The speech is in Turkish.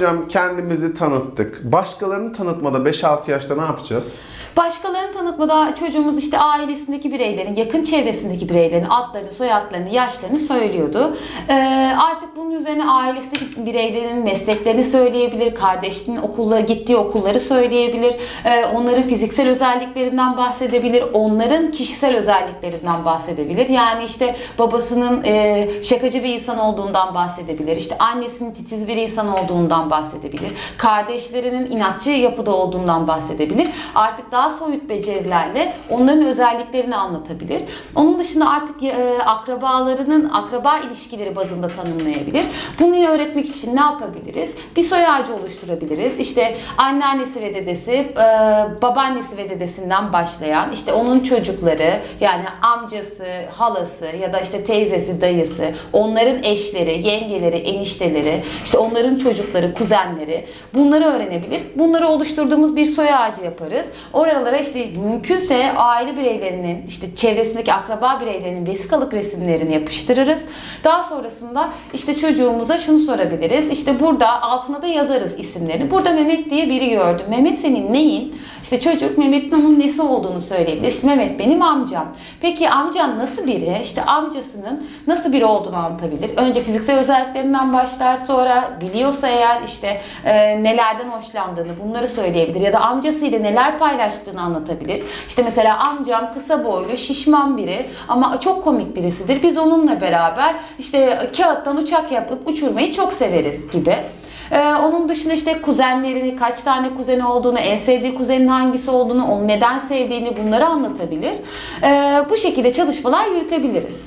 Hocam kendimizi tanıttık. Başkalarını tanıtmada 5-6 yaşta ne yapacağız? Başkalarını tanıtmada çocuğumuz işte ailesindeki bireylerin, yakın çevresindeki bireylerin adlarını, soyadlarını, yaşlarını söylüyordu. Ee, artık bunun üzerine ailesindeki bireylerin mesleklerini söyleyebilir, kardeşinin okulla gittiği okulları söyleyebilir, ee, onların fiziksel özelliklerinden bahsedebilir, onların kişisel özelliklerinden bahsedebilir. Yani işte babasının e, şakacı bir insan olduğundan bahsedebilir, işte annesinin titiz bir insan olduğundan bahsedebilir, kardeşlerinin inatçı yapıda olduğundan bahsedebilir. Artık daha soyut becerilerle onların özelliklerini anlatabilir. Onun dışında artık e, akrabalarının akraba ilişkileri bazında tanımlayabilir. Bunu öğretmek için ne yapabiliriz? Bir soy ağacı oluşturabiliriz. İşte anneannesi ve dedesi, e, babaannesi ve dedesinden başlayan, işte onun çocukları, yani amcası, halası ya da işte teyzesi, dayısı, onların eşleri, yengeleri, enişteleri, işte onların çocukları, kuzenleri bunları öğrenebilir. Bunları oluşturduğumuz bir soy ağacı yaparız. Oralara işte mümkünse aile bireylerinin, işte çevresindeki akraba bireylerinin vesikalık resimlerini yapıştırırız. Daha sonrasında işte çocuğumuza şunu sorabiliriz. İşte burada altına da yazarız isimlerini. Burada Mehmet diye biri gördüm. Mehmet senin neyin? İşte çocuk Mehmet'in onun nesi olduğunu söyleyebilir. İşte Mehmet benim amcam. Peki amcan nasıl biri? İşte amcasının nasıl biri olduğunu anlatabilir. Önce fiziksel özelliklerinden başlar sonra biliyorsa eğer işte e, nelerden hoşlandığını bunları söyleyebilir. Ya da amcasıyla neler paylaştığını anlatabilir. İşte mesela amcam kısa boylu şişman biri ama çok komik birisidir. Biz onunla beraber işte kağıttan uçak yapıp uçurmayı çok severiz gibi. Ee, onun dışında işte kuzenlerini, kaç tane kuzeni olduğunu, en sevdiği kuzenin hangisi olduğunu, onu neden sevdiğini bunları anlatabilir. Ee, bu şekilde çalışmalar yürütebiliriz.